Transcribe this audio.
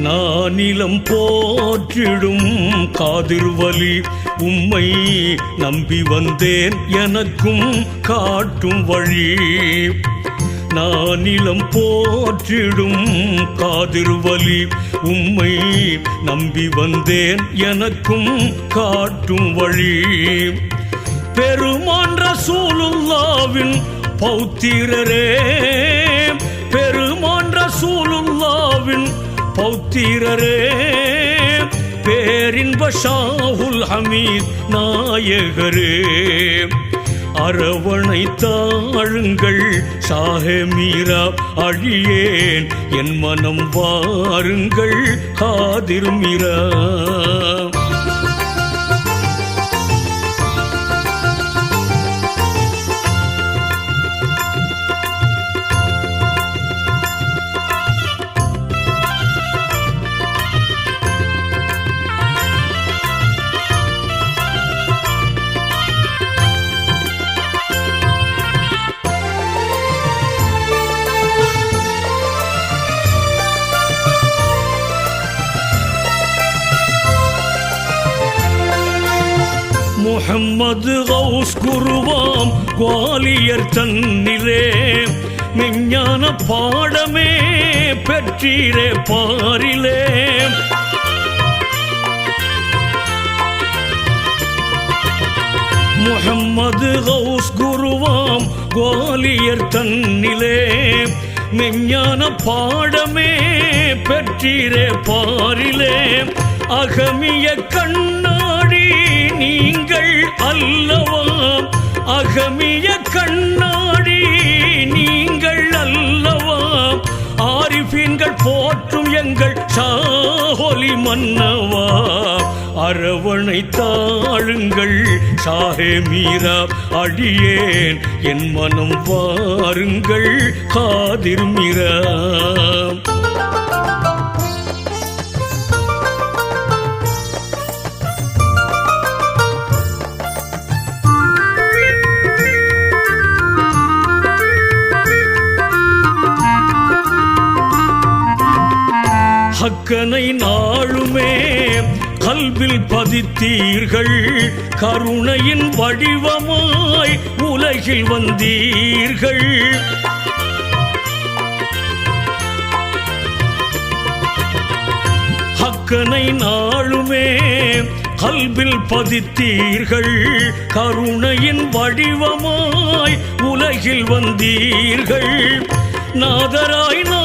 நானிலம் போற்றிடும் காதிர்வலி உம்மை நம்பி வந்தேன் எனக்கும் காட்டும் வழி. நானிலம் போற்றிடும் காதிர்வலி உம்மை நம்பி வந்தேன் எனக்கும் காட்டும் வழி. பெருமான்ற சூலுல்லாவின் பௌத்திரரே பௌத்திரரே பேரின்ப ஷாஹுல் ஹமீத் நாயகரே. அரவணை தாழுங்கள் மீரா அழியேன் என் மனம் வாருங்கள் காதிர் முகம்மது கௌஸ் குருவாம் குவாலியர் தன்னிலே. விஞ்ஞான பாடமே பெற்றீரே பாரிலே. முகம்மது கௌஸ் குருவாம் குவாலியர் தன்னிலே. மெஞ்ஞான பாடமே பெற்றீரே பாரிலே. அகமிய கண்ணா அல்லவா? அகமிய கண்ணாடி நீங்கள் அல்லவா? ஆரிஃபீன்கள் போற்றும் எங்கள் சாஹொலி மன்னவா? அரவணை தாழுங்கள் ஷாஹே மீரா அடியேன் என் மனம் பாருங்கள் காதிர் மீரா. ஹக்கனை நாளுமே கல்வில் பதித்தீர்கள். கருணையின் வடிவமாய் உலகில் வந்தீர்கள். ஹக்கனை நாளுமே கல்வில் பதித்தீர்கள். கருணையின் வடிவமாய் உலகில் வந்தீர்கள். நாதராய் நான்